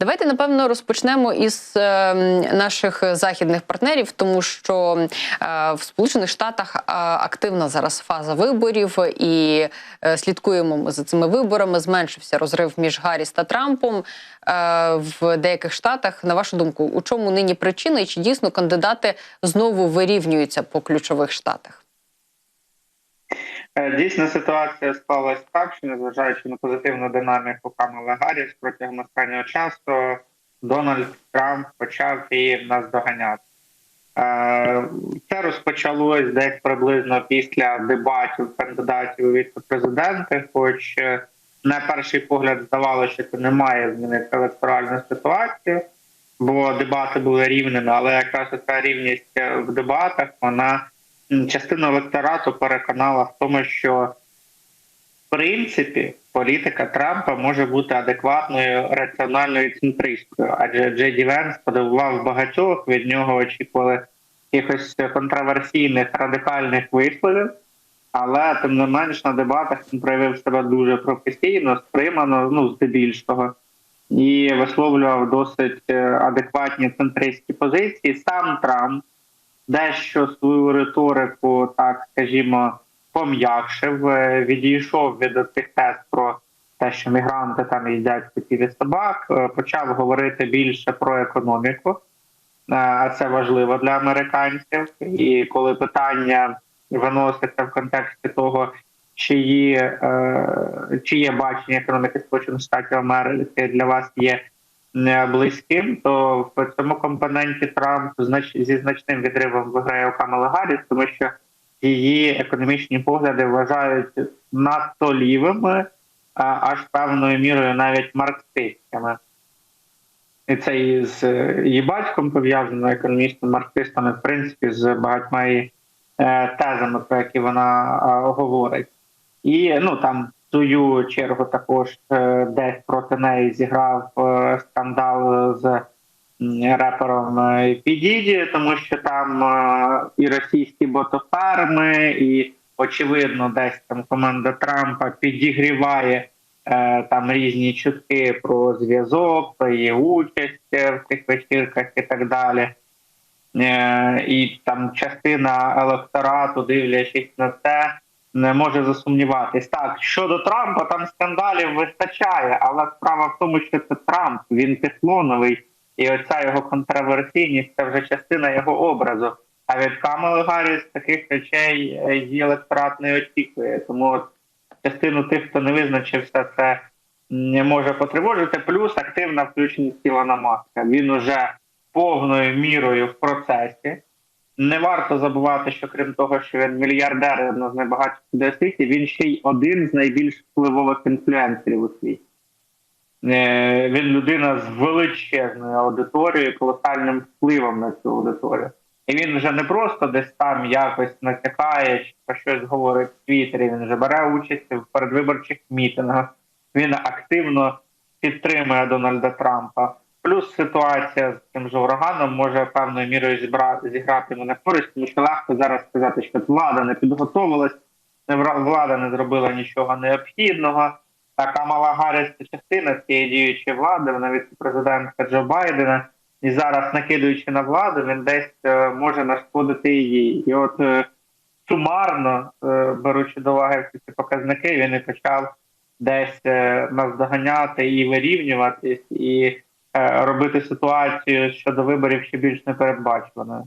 Давайте напевно розпочнемо із е, наших західних партнерів, тому що е, в Сполучених Штатах е, активна зараз фаза виборів, і е, слідкуємо ми за цими виборами. Зменшився розрив між Гарріс та Трампом в деяких штатах. На вашу думку, у чому нині причина, і чи дійсно кандидати знову вирівнюються по ключових штатах? Е, Дійсно, ситуація склалась так, що незважаючи на позитивну динаміку Камала Гарріс протягом останнього часу, Дональд Трамп почав її наздоганяти. Е, Це розпочалось десь приблизно після дебатів кандидатів у віце-президенти, хоч е, на перший погляд здавалося, що це не має змінити електоральну ситуацію, бо дебати були рівними, але якраз ця рівність в дебатах вона частину електорату переконала в тому, що в принципі політика Трампа може бути адекватною раціональною центристською, адже Джей Ді Венс подивував багатьох від нього очікували якихось контроверсійних радикальних висловів. Але тим не менш на дебатах він проявив себе дуже професійно, стримано, ну здебільшого, і висловлював досить е, адекватні центристські позиції. Сам Трамп дещо свою риторику, так скажімо, пом'якшив, е, відійшов від тих тез про те, що мігранти там їдять котів і собак, е, почав говорити більше про економіку, Е, а це важливо для американців. І коли питання виноситься в контексті того, чиї, чиє бачення економіки Сполучених Штатів Америки для вас є близьким, то в цьому компоненті Трамп зі значним відривом виграє у Камали Гарріс, тому що її економічні погляди вважають надто лівими, а аж певною мірою навіть марксистськими. І це і з її батьком пов'язано економічним марксистами, в принципі, з багатьма е, тезами, про які вона говорить. І ну там свою чергу також е, десь проти неї зіграв е, скандал з репером е, Підіді, тому що там і російські ботоферми, і очевидно, десь там команда Трампа підігріває там різні чутки про зв'язок, про її участь в цих вечірках і так далі. І там частина електорату, дивлячись на це, не може засумніватись. Так, щодо Трампа, там скандалів вистачає, але справа в тому, що це Трамп, він тефлоновий, і оця його контроверсійність це вже частина його образу. А від Камали Гарріс таких речей е, її електорат не очікує. Тому от частину тих, хто не визначився, це не може потривожити. Плюс активна включеність Ілона Маска. Він уже повною мірою в процесі. Не варто забувати, що крім того, що він мільярдер одна з найбагатших людей у світі, він ще й один з найбільш впливових інфлюенсерів у світі. Е, Він людина з величезною аудиторією, колосальним впливом на цю аудиторію. І він вже не просто десь там якось натякає чи про щось говорить в Твіттері, він вже бере участь в передвиборчих мітингах. Він активно підтримує Дональда Трампа. Плюс ситуація з цим же ураганом може певною мірою зібра... зіграти на користь, тому що легко зараз сказати, що влада не підготовилась, влада не зробила нічого необхідного. А Камала Гарріс це частина цієї діючої влади, вона від президента Джо Байдена. І зараз, накидуючи на владу, він десь е, може нашкодити її. І от е, сумарно, е, беручи до уваги всі ці показники, він і почав десь наздоганяти і вирівнюватись, і робити ситуацію щодо виборів ще більш непередбачуваною.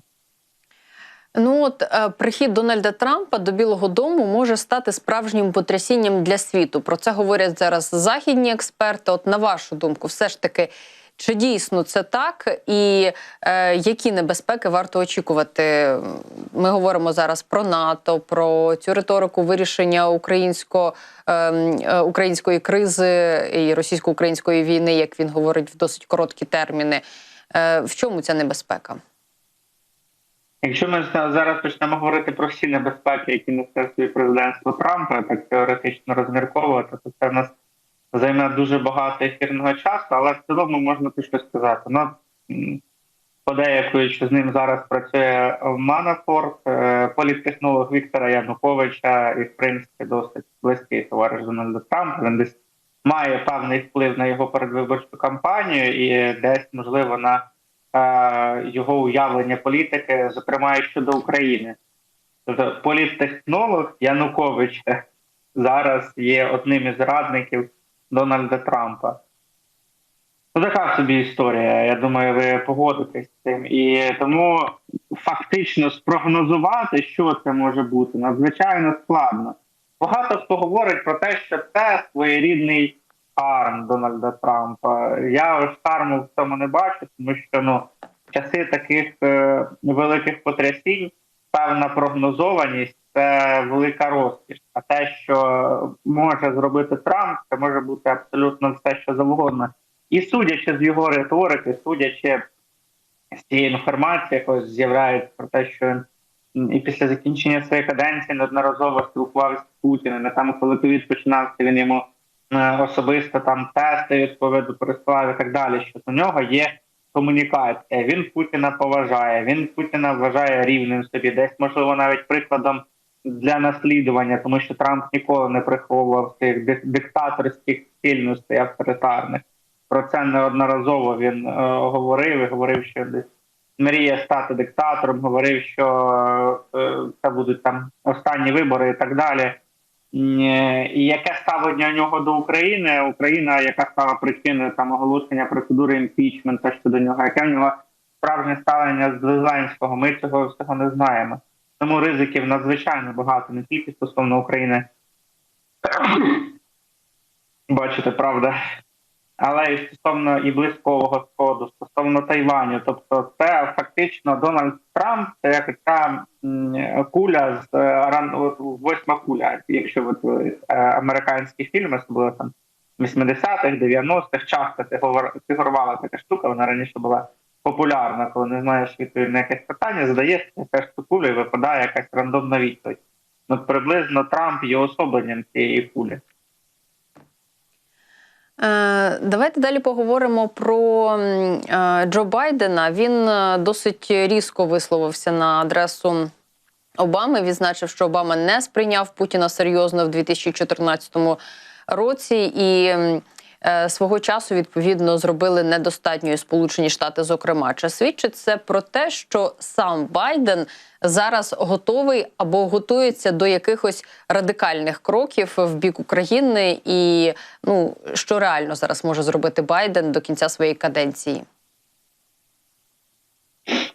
Ну от е, прихід Дональда Трампа до Білого Дому може стати справжнім потрясінням для світу. Про це говорять зараз західні експерти. От на вашу думку, все ж таки, чи дійсно це так, і е, які небезпеки варто очікувати? Ми говоримо зараз про НАТО, про цю риторику вирішення українсько, е, е, української кризи і російсько-української війни, як він говорить в досить короткі терміни. Е, в чому ця небезпека? Якщо ми зараз почнемо говорити про всі небезпеки, які несе собі президентство Трампа, так теоретично розмірковувати, то це в нас займе дуже багато ефірного часу, але в цілому можна тут щось сказати. Ну, м, подеякуючи з ним зараз працює Манафорт, е, політтехнолог Віктора Януковича і, в принципі, досить близький товариш Дональда Трампа. Він десь має певний вплив на його передвиборчу кампанію і десь можливо на е, його уявлення політики, зокрема і щодо України. Тобто політтехнолог Янукович зараз є одним із радників Дональда Трампа. Ну, така собі історія. Я думаю, ви погодитесь з цим. І тому фактично спрогнозувати, що це може бути, надзвичайно складно. Багато хто говорить про те, що це своєрідний арм Дональда Трампа. Я ж арму в цьому не бачу, тому що ну часи таких е, великих потрясінь певна прогнозованість це велика розкіш. А те, що може зробити Трамп, це може бути абсолютно все, що завгодно. І судячи з його риторики, судячи з цієї інформації, якось з'являється про те, що він і після закінчення своєї каденції неодноразово спілкувався з Путіним. Там, коли ковід починався, він йому е, особисто там тести від ковіду і так далі. Що у нього є комунікація. Він Путіна поважає, він Путіна вважає рівним собі, десь можливо навіть прикладом для наслідування, тому що Трамп ніколи не приховував цих диктаторських цільностей авторитарних. Про це неодноразово він е, говорив і говорив, що десь мріє стати диктатором, говорив, що е, це будуть там останні вибори і так далі. Е, І яке ставлення у нього до України? Україна, яка стала причиною там оголошення процедури імпічменту щодо нього, яке в нього справжнє ставлення з Зеленського? Ми цього всього не знаємо. Тому ризиків надзвичайно багато, не тільки стосовно України. Бачите, правда. Але і стосовно і близького сходу, стосовно Тайваню. Тобто, це фактично Дональд Трамп, це як така куля з е, ран восьма куля, якщо от, е, американські фільми, особливо там 80-х, 90-х, часто фігур- фігурувала така штука, вона раніше була популярна, коли не знаєш відповідь на якесь питання, задаєш якась кулю і випадає якась рандомна відповідь. Ну, приблизно Трамп є особленням цієї кулі. Е, Давайте далі поговоримо про е, Джо Байдена. Він е, досить різко висловився на адресу Обами. Відзначив, що Обама не сприйняв Путіна серйозно в 2014 році і. Е, Свого часу відповідно зробили недостатньо і Сполучені Штати. Зокрема, чи свідчить це про те, що сам Байден зараз готовий або готується до якихось радикальних кроків в бік України, і ну що реально зараз може зробити Байден до кінця своєї каденції?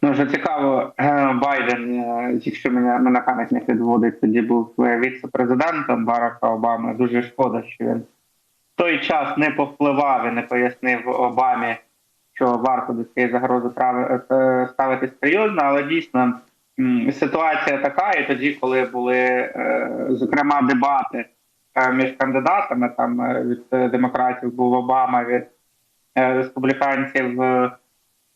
Ну, вже цікаво, е, Байден, е, якщо мене, мене пам'ять не підводить, тоді був віце-президентом Барака Обами. Дуже шкода, що він той час не повпливав і не пояснив Обамі, що варто до цієї загрози прави- е, ставитись серйозно, але дійсно ситуація така, і тоді, коли були е, зокрема дебати е, між кандидатами, там е, від е, демократів був Обама, від е, республіканців. е,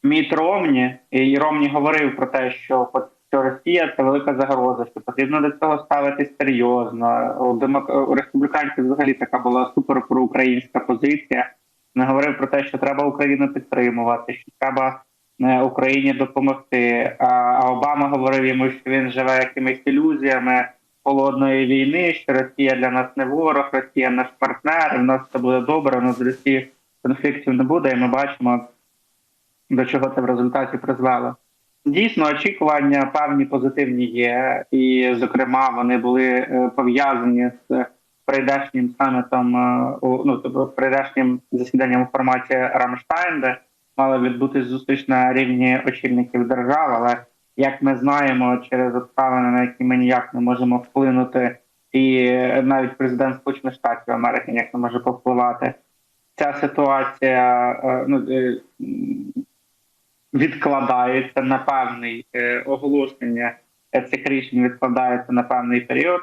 Міт Ромні, і Ромні говорив про те, що що Росія це велика загроза, що потрібно до цього ставитись серйозно. У, демок... у республіканців взагалі така була супер проукраїнська позиція. Він говорив про те, що треба Україну підтримувати, що треба е, Україні допомогти. А, Обама говорив йому, що він живе якимись ілюзіями холодної війни, що Росія для нас не ворог, Росія наш партнер, в нас все буде добре, у нас з Росії конфліктів не буде, і ми бачимо до чого це в результаті призвело. Дійсно, очікування певні позитивні є, і, зокрема, вони були е, пов'язані з прийдешнім самітом, е, ну тобто прийдешнім засіданням у форматі Рамштайн, де мала відбутись зустріч на рівні очільників держав. Але як ми знаємо, через обставини, на які ми ніяк не можемо вплинути, і навіть президент Сполучених Штатів Америки ніяк не може повпливати. Ця ситуація е, ну, відкладається на певний е, оголошення е, цих рішень відкладається на певний період.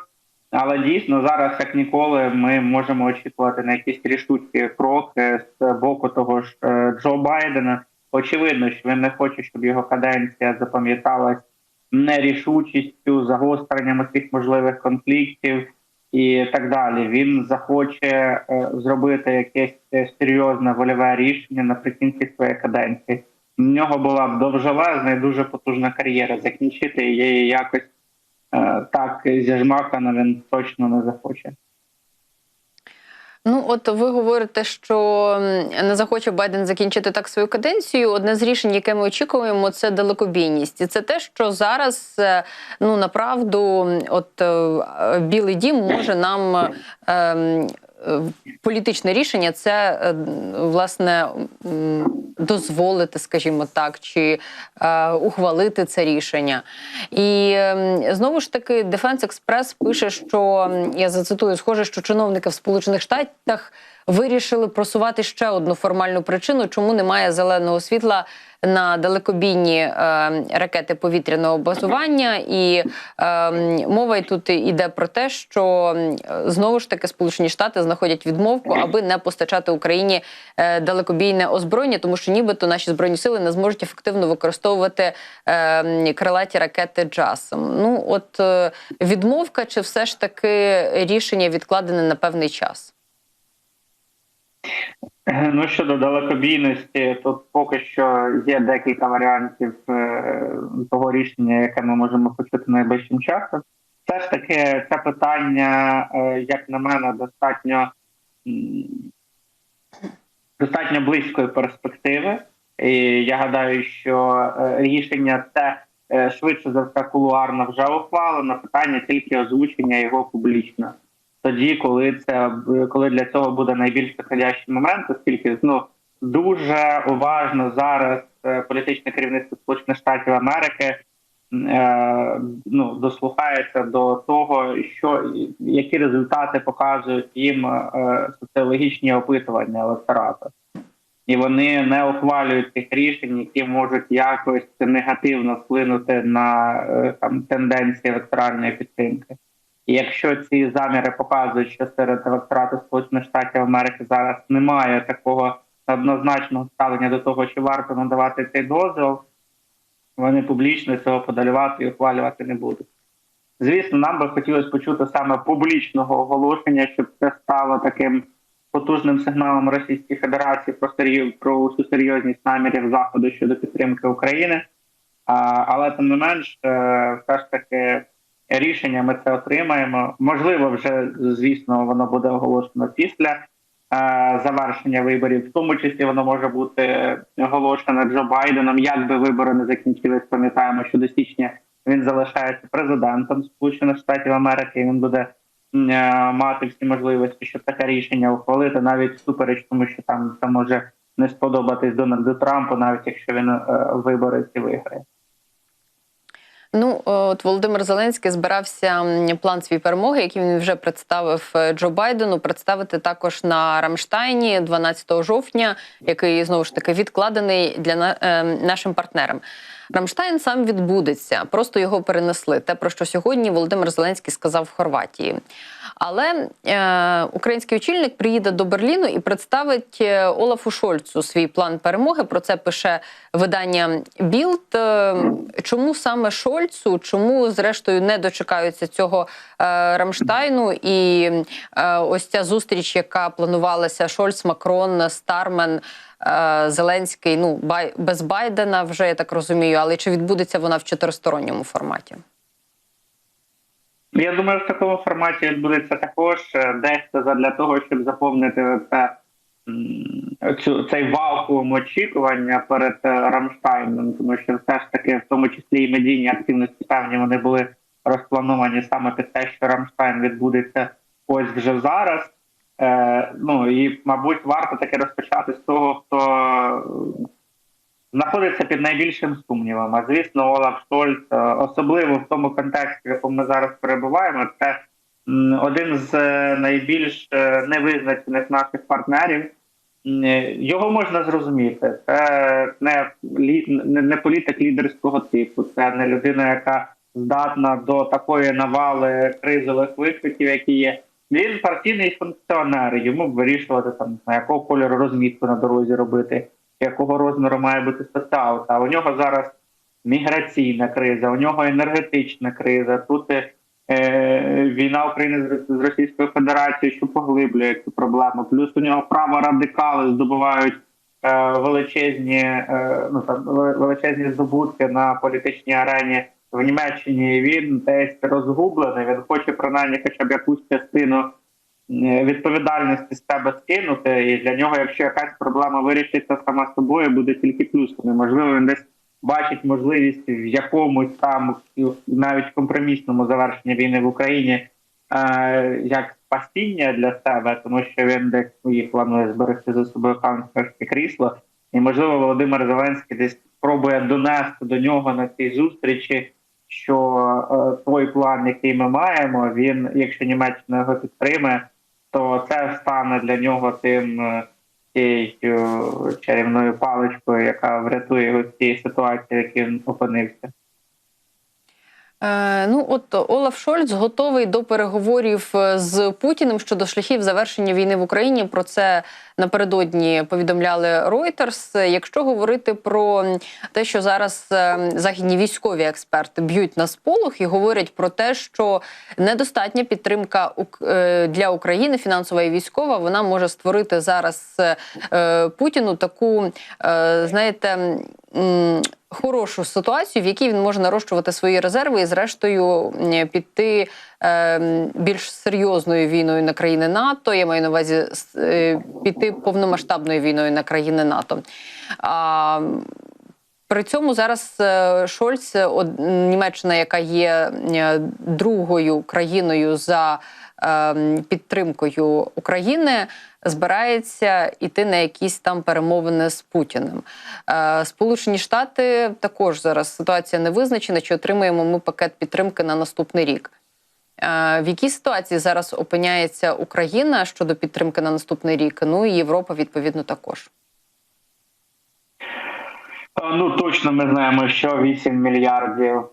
Але дійсно зараз, як ніколи, ми можемо очікувати на якісь рішучі кроки з боку того ж е, Джо Байдена. Очевидно, що він не хоче, щоб його каденція запам'яталась нерішучістю, загостренням усіх можливих конфліктів і так далі. Він захоче зробити якесь серйозне вольове рішення наприкінці своєї каденції. В нього була довжелезна і дуже потужна кар'єра. Закінчити її якось е, так зіжмакано він точно не захоче. Ну, от ви говорите, що не захоче Байден закінчити так свою каденцію. Одне з рішень, яке ми очікуємо, це далекобійність. І це те, що зараз е, ну направду, от е, Білий Дім може нам політичне рішення це е, власне дозволити, скажімо так, чи е, ухвалити це рішення. І знову ж таки, Defense Express пише, що я зацитую, схоже, що чиновники в Сполучених Штатах вирішили просувати ще одну формальну причину, чому немає зеленого світла на далекобійні е, ракети повітряного базування. І е, мова й тут іде про те, що знову ж таки Сполучені Штати знаходять відмовку, аби не постачати Україні е, далекобійне озброєння, тому що нібито наші збройні сили не зможуть ефективно використовувати е, крилаті ракети JASM. Ну от е, відмовка, чи все ж таки рішення відкладене на певний час? Ну щодо далекобійності, тут поки що є декілька варіантів е, того рішення, яке ми можемо почути найближчим часом. Все ж таки, це питання, е, як на мене, достатньо достатньо близької перспективи. І я гадаю, що е, рішення це е, швидше за все кулуарно вже ухвалено. Питання тільки озвучення його публічно. Тоді, коли це коли для цього буде найбільш підходящий момент, оскільки ну дуже уважно зараз е, політичне керівництво Сполучених Штатів Америки е, ну дослухається до того, що які результати показують їм е, соціологічні опитування електорату. І вони не ухвалюють тих рішень, які можуть якось негативно вплинути на там тенденції електоральної підтримки. І якщо ці заміри показують, що серед електорату Сполучених Штатів Америки зараз немає такого однозначного ставлення до того, чи варто надавати цей дозвіл, вони публічно цього подалювати і ухвалювати не будуть. Звісно, нам би хотілося почути саме публічного оголошення, щоб це стало таким потужним сигналом Російської Федерації про серйоз, про усю серйозність намірів Заходу щодо підтримки України. А, але тим не менш, е, все ж таки рішення ми це отримаємо. Можливо, вже звісно, воно буде оголошено після е, завершення виборів. В тому числі воно може бути оголошено Джо Байденом. Як би вибори не закінчились, пам'ятаємо, що до січня він залишається президентом Сполучених Штатів Америки. Він буде е, мати всі можливості, щоб таке рішення ухвалити, навіть супереч тому, що там це може не сподобатись Дональду Трампу, навіть якщо він е, вибори ці виграє. Ну, от Володимир Зеленський збирався план свій перемоги, який він вже представив е, Джо Байдену, представити також на Рамштайні 12 жовтня, який знову ж таки відкладений для е, нашим партнерам. Рамштайн сам відбудеться, просто його перенесли. Те, про що сьогодні Володимир Зеленський сказав в Хорватії. Але е, український очільник приїде до Берліну і представить е, Олафу Шольцу свій план перемоги. Про це пише видання Білд. Е, Чому саме Шольцу? Чому зрештою не дочекаються цього е, Рамштайну? І е, ось ця зустріч, яка планувалася Шольц, Макрон, Стармен. Е, Зеленський, ну бай без Байдена, вже я так розумію, але чи відбудеться вона в чотиристоронньому форматі? Я думаю, в такому форматі відбудеться також е, дехто задля того, щоб заповнити це, цю, цей вакуум очікування перед е, Рамштайном, тому що все ж таки, в тому числі і медійні активності певні вони були розплановані саме під те, що Рамштайн відбудеться ось вже зараз. Е, ну і мабуть, варто таки розпочати з того, хто знаходиться під найбільшим сумнівом. А звісно, Олаф Шольц, е, особливо в тому контексті, в якому ми зараз перебуваємо, це один з е, найбільш е, невизначених наших партнерів. Е, Його можна зрозуміти. Це не, не політик лідерського типу, це не людина, яка здатна до такої навали кризових викликів, які є. Він партійний функціонер. Йому вирішувати там на якого кольору розмітку на дорозі робити, якого розміру має бути соціалка. А у нього зараз міграційна криза, у нього енергетична криза. Тут е, війна України з Російською Федерацією, що поглиблює цю проблему. Плюс у нього право радикали здобувають е, величезні, е, ну там величезні здобутки на політичній арені в Німеччині. Він десь розгублений. Він хоче принаймні хоча б якусь частину відповідальності з себе скинути, і для нього, якщо якась проблема вирішиться сама собою, буде тільки плюсами. Можливо, він десь бачить можливість в якомусь там навіть компромісному завершенні війни в Україні е, як спасіння для себе, тому що він десь свої планує зберегти за собою канцлерське крісло, і можливо Володимир Зеленський десь спробує донести до нього на цій зустрічі, що е, той план, який ми маємо, він, якщо Німеччина його підтримає, то це стане для нього тим е, тією чарівною паличкою, яка врятує його з цієї ситуації, в якій він опинився. Е, ну от Олаф Шольц готовий до переговорів е, з Путіним щодо шляхів завершення війни в Україні. Про це напередодні повідомляли Reuters. Якщо говорити про те, що зараз е, західні військові експерти б'ють на сполох і говорять про те, що недостатня підтримка для України, фінансова і військова, вона може створити зараз Путіну таку, знаєте. Хорошу ситуацію, в якій він може нарощувати свої резерви і, зрештою, піти е, більш серйозною війною на країни НАТО. Я маю на увазі е, піти повномасштабною війною на країни НАТО. При цьому зараз е, Шольц, Німеччина, яка є е, другою країною за е, підтримкою України, збирається йти на якісь там перемовини з Путіним. Е, Сполучені Штати також зараз ситуація не визначена, чи отримаємо ми пакет підтримки на наступний рік. Е, В якій ситуації зараз опиняється Україна щодо підтримки на наступний рік? Ну і Європа відповідно також. Е, Ну точно ми знаємо, що 8 мільярдів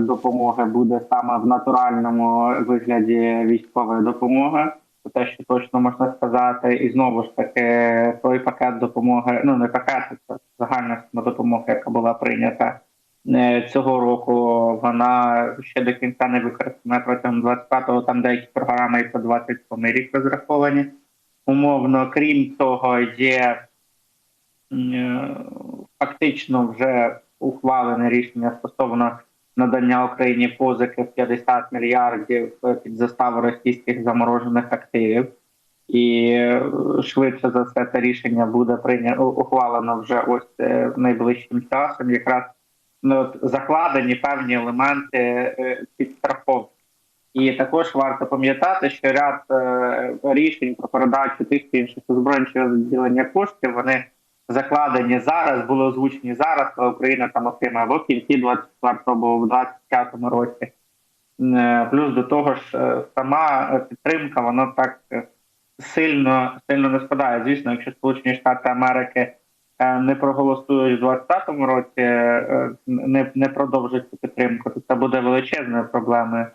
допомоги буде саме в натуральному вигляді військової допомоги. Це те, що точно можна сказати, і знову ж таки той пакет допомоги, ну не пакет, це загальна сума допомоги, яка була прийнята е, цього року. Вона ще до кінця не використана протягом 25-го, Там деякі програми і по 27 рік розраховані. Умовно, крім того, є е, фактично вже ухвалене рішення стосовно надання Україні позики в 50 мільярдів під заставу російських заморожених активів. І е, швидше за все це рішення буде прийнято ухвалено вже ось е, найближчим часом. Якраз ну, от, закладені певні елементи е, підстраховки. І також варто пам'ятати, що ряд е, рішень про передачу тих чи інших озброєнь чи розділення коштів вони закладені зараз, були озвучені зараз, коли Україна там отримає в кінці 24-го, або в 25-му році. Е, Плюс до того ж, е, сама підтримка, вона так е, сильно сильно не спадає. Звісно, якщо Сполучені Штати Америки не проголосують в 25-му році, не, не продовжать цю підтримку, то це буде величезною проблемою.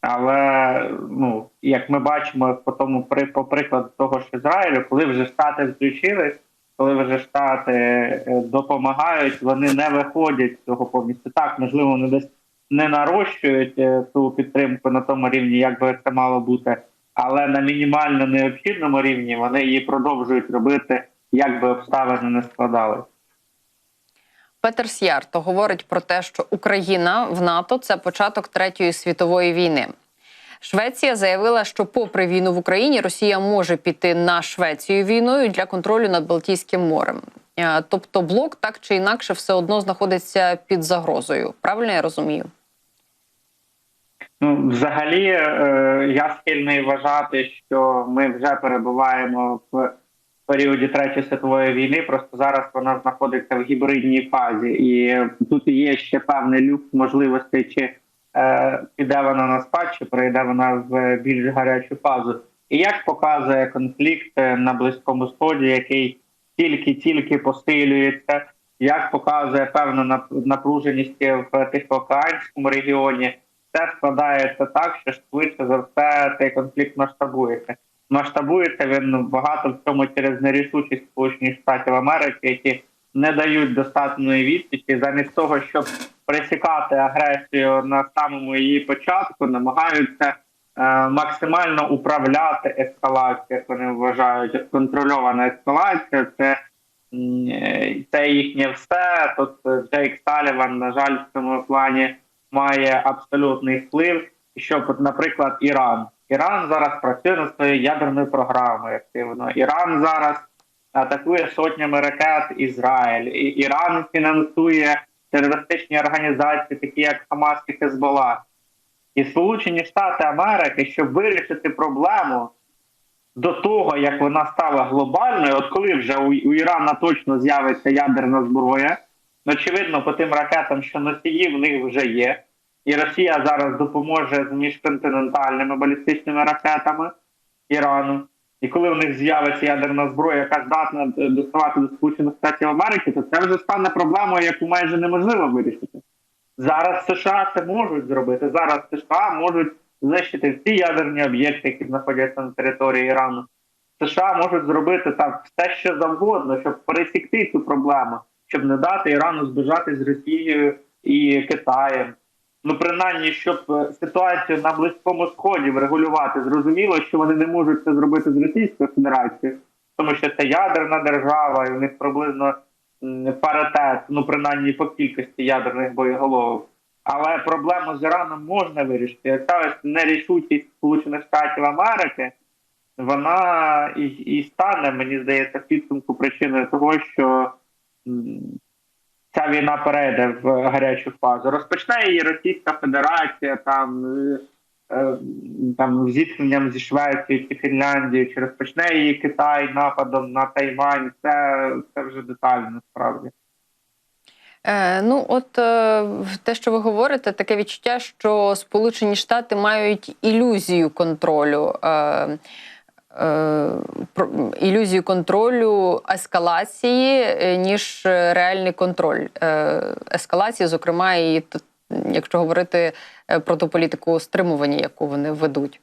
Але ну як ми бачимо по тому по прикладу того ж Ізраїлю, коли вже штати включились, коли вже штати е, допомагають, вони не виходять з цього повністю. Так, можливо, вони десь не нарощують е, ту підтримку на тому рівні, як би це мало бути, але на мінімально необхідному рівні вони її продовжують робити, як би обставини не складали. Петер Сярто говорить про те, що Україна в НАТО це початок третьої світової війни. Швеція заявила, що, попри війну в Україні, Росія може піти на Швецію війною для контролю над Балтійським морем. Е, Тобто, блок так чи інакше все одно знаходиться під загрозою. Правильно я розумію? Ну, взагалі, е, я схильний вважати, що ми вже перебуваємо в періоді Третьої світової війни. Просто зараз вона знаходиться в гібридній фазі, і тут є ще певний люк можливостей, чи піде вона на спад, чи перейде вона в більш гарячу фазу. І як показує конфлікт е, на близькому сході, який тільки-тільки посилюється, як показує певну нап- напруженість в Тихоокеанському регіоні це складається так, що швидше за все цей конфлікт масштабується. Масштабується він багато в цьому через нерішучість Сполучених Штатів Америки, які не дають достатньої відсічі, замість того, щоб пресікати агресію на самому її початку, намагаються е, максимально управляти ескалацією, як вони вважають. Контрольована ескалація це, це їхнє все. Тут Джейк Саліван, на жаль, в цьому плані має абсолютний вплив, щоб, наприклад, Іран Іран зараз працює над своєю ядерною програмою активно. Іран зараз атакує сотнями ракет Ізраїль. І Іран фінансує терористичні організації, такі як Хамас і Хезбола. І Сполучені Штати Америки, щоб вирішити проблему до того, як вона стала глобальною, от коли вже у, Ірана точно з'явиться ядерна зброя, очевидно, по тим ракетам, що носії в них вже є. І Росія зараз допоможе з міжконтинентальними балістичними ракетами Ірану. І коли в них з'явиться ядерна зброя, яка здатна е, доставати до Сполучених Штатів Америки, то це вже стане проблемою, яку майже неможливо вирішити. Зараз США це можуть зробити. Зараз США можуть знищити всі ядерні об'єкти, які знаходяться на території Ірану. США можуть зробити так все, що завгодно, щоб пересікти цю проблему, щоб не дати Ірану збіжати з Росією і Китаєм. Ну, принаймні, щоб е, ситуацію на близькому сході врегулювати, зрозуміло, що вони не можуть це зробити з Російською Федерацією, тому що це ядерна держава, і у них приблизно паритет, ну принаймні по кількості ядерних боєголовок. Але проблему з Іраном можна вирішити. Яка ось нерішучість Сполучених Штатів Америки, вона і, і стане, мені здається, в підсумку причиною того, що ця війна перейде в гарячу фазу. Розпочне її Російська Федерація там. е, е, Там зіткненням зі Швецією чи Фінляндією, чи розпочне її Китай нападом на Тайвань, це, це вже детально насправді. Е, ну, от те, що ви говорите, таке відчуття, що Сполучені Штати мають ілюзію контролю. Ілюзію контролю ескалації, е, ніж реальний контроль е, ескалації, зокрема, і якщо говорити е, про ту політику стримування, яку вони ведуть.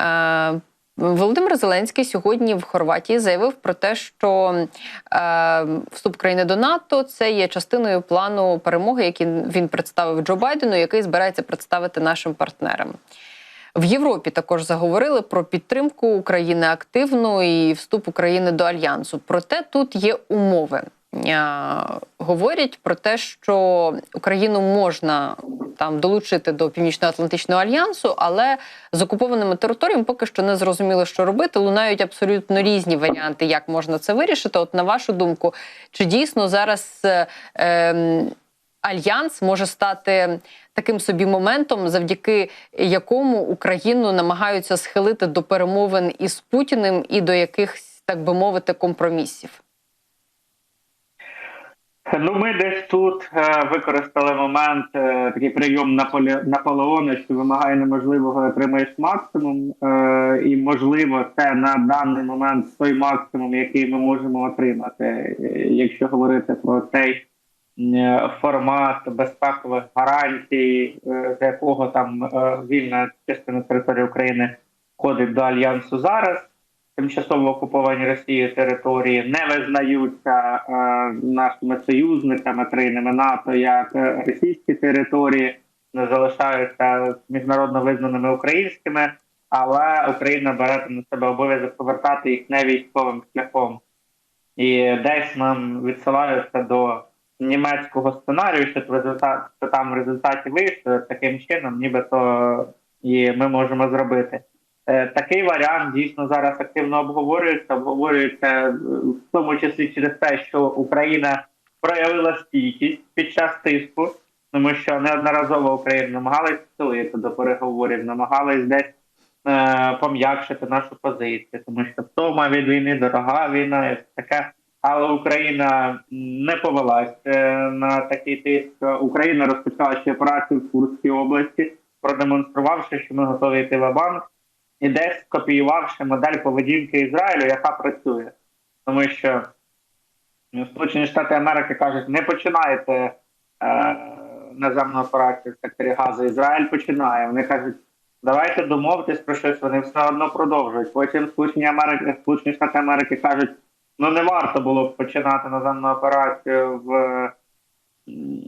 Е, Володимир Зеленський сьогодні в Хорватії заявив про те, що е, вступ країни до НАТО це є частиною плану перемоги, який він представив Джо Байдену, який збирається представити нашим партнерам. В Європі також заговорили про підтримку України активну і вступ України до альянсу. Проте тут є умови. Говорять про те, що Україну можна там долучити до Північно-Атлантичного альянсу, але з окупованими територіями поки що не зрозуміло, що робити. Лунають абсолютно різні варіанти, як можна це вирішити. От на вашу думку, чи дійсно зараз е, ем, альянс може стати таким собі моментом, завдяки якому Україну намагаються схилити до перемовин із Путіним і до якихось, так би мовити, компромісів? Ну, ми десь тут е, використали момент, е, такий прийом Наполе... Наполеона, що вимагає неможливого, отримаєш максимум. Е, і можливо, це на даний момент той максимум, який ми можемо отримати, якщо говорити про цей формат безпекових гарантій, е, за якого там е, вільна частина території України входить до альянсу зараз тимчасово окуповані Росією території не визнаються е, нашими союзниками, країнами НАТО як е, російські території, не залишаються міжнародно визнаними українськими, але Україна бере на себе обов'язок повертати їх не військовим шляхом. І десь нам відсилаються до німецького сценарію, що, там в результаті вийшло таким чином, нібито і ми можемо зробити. Е, Такий варіант дійсно зараз активно обговорюється. Обговорюється е, в тому числі через те, що Україна проявила стійкість під час тиску, тому що неодноразово Україна намагалась силити до переговорів, намагалась десь е, пом'якшити нашу позицію, тому що втома від війни, дорога війна, таке. Але Україна не повелась е, на такий тиск. Україна розпочала ще операцію в Курській області, продемонструвавши, що ми готові йти в банк і десь скопіювавши модель поведінки Ізраїлю, яка працює, тому що ну, Сполучені Штати Америки кажуть, не починайте е, наземну операцію в секторі газу. Ізраїль починає. Вони кажуть, давайте домовитись про щось. Вони все одно продовжують. Потім Сполучені Америки, Сполучені Штати Америки кажуть, ну не варто було б починати наземну операцію в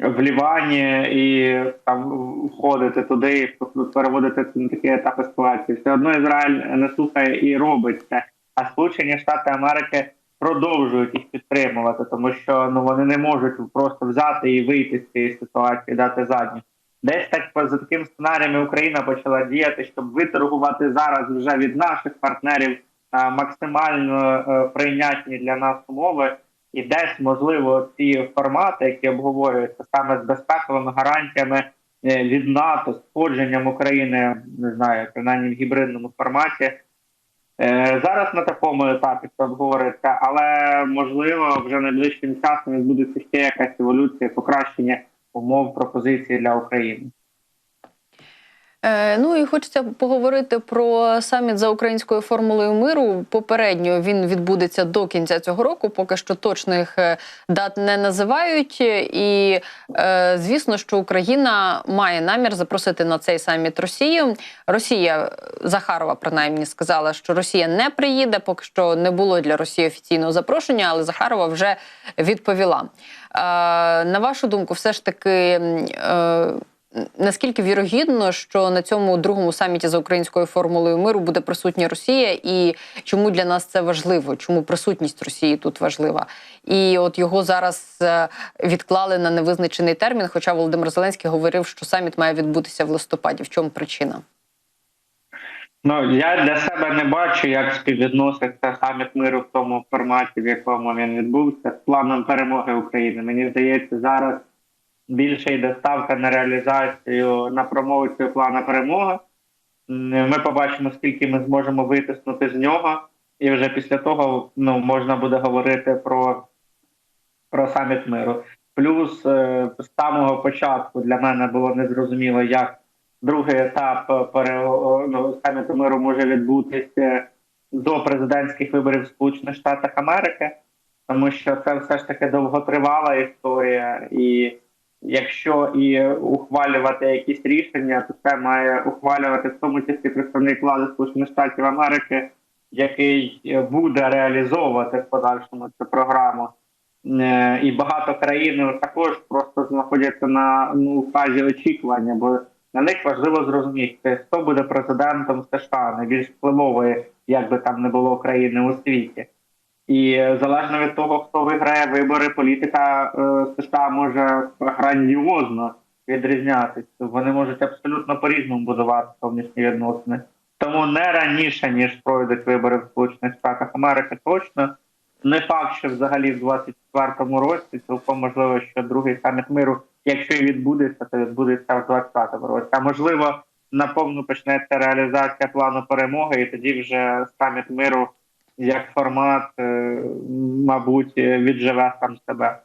в Лівані і там входити туди, переводити на такий етап ескалації. Все одно Ізраїль не слухає і робить це. А Сполучені Штати Америки продовжують їх підтримувати, тому що ну вони не можуть просто взяти і вийти з цієї ситуації, дати задню. Десь так за таким сценаріями Україна почала діяти, щоб виторгувати зараз вже від наших партнерів максимально е, прийнятні для нас умови, і десь можливо ці формати, які обговорюються саме з безпековими гарантіями е, від НАТО, з входженням України, не знаю, принаймні в гібридному форматі. Е, Зараз на такому етапі це обговорюється, але можливо вже найближчим часом відбудеться ще якась еволюція, покращення умов пропозиції для України. Е, Ну і хочеться поговорити про саміт за українською формулою миру. Попередньо він відбудеться до кінця цього року. Поки що точних е, дат не називають. І е, звісно, що Україна має намір запросити на цей саміт Росію. Росія Захарова принаймні сказала, що Росія не приїде. Поки що не було для Росії офіційного запрошення, але Захарова вже відповіла. На вашу думку, все ж таки. Наскільки вірогідно, що на цьому другому саміті за українською формулою миру буде присутня Росія, і чому для нас це важливо? Чому присутність Росії тут важлива? І от його зараз е, відклали на невизначений термін. Хоча Володимир Зеленський говорив, що саміт має відбутися в листопаді. В чому причина? Ну я для себе не бачу, як співвідноситься саміт миру в тому форматі, в якому він відбувся, з планом перемоги України. Мені здається, зараз більше йде ставка на реалізацію на промоцію плану перемоги. Ми побачимо, скільки ми зможемо витиснути з нього, і вже після того ну можна буде говорити про, про саміт миру. Плюс е, з самого початку для мене було незрозуміло, як другий етап е, ну, саміту миру може відбутися до президентських виборів в Сполучених Штатах Америки, тому що це все ж таки довготривала історія, і якщо і ухвалювати якісь рішення, то це має ухвалювати в тому числі представник влади Сполучених Штатів Америки, який буде реалізовувати в подальшому цю програму. Е, І багато країн також просто знаходяться на ну фазі очікування, бо на них важливо зрозуміти, хто буде президентом США, найбільш впливової, як би там не було країни у світі. І е, залежно від того, хто виграє вибори, політика е, США може грандіозно відрізнятися. Вони можуть абсолютно по-різному будувати зовнішні відносини. Тому не раніше ніж пройдуть вибори в Сполучених Штатах Америки, точно не факт, що взагалі в 24-му році цілком можливо, що другий саміт миру, якщо і відбудеться, то відбудеться в 25-му році. А можливо, наповну почнеться реалізація плану перемоги, і тоді вже саміт миру як формат, е, мабуть, відживе сам себе.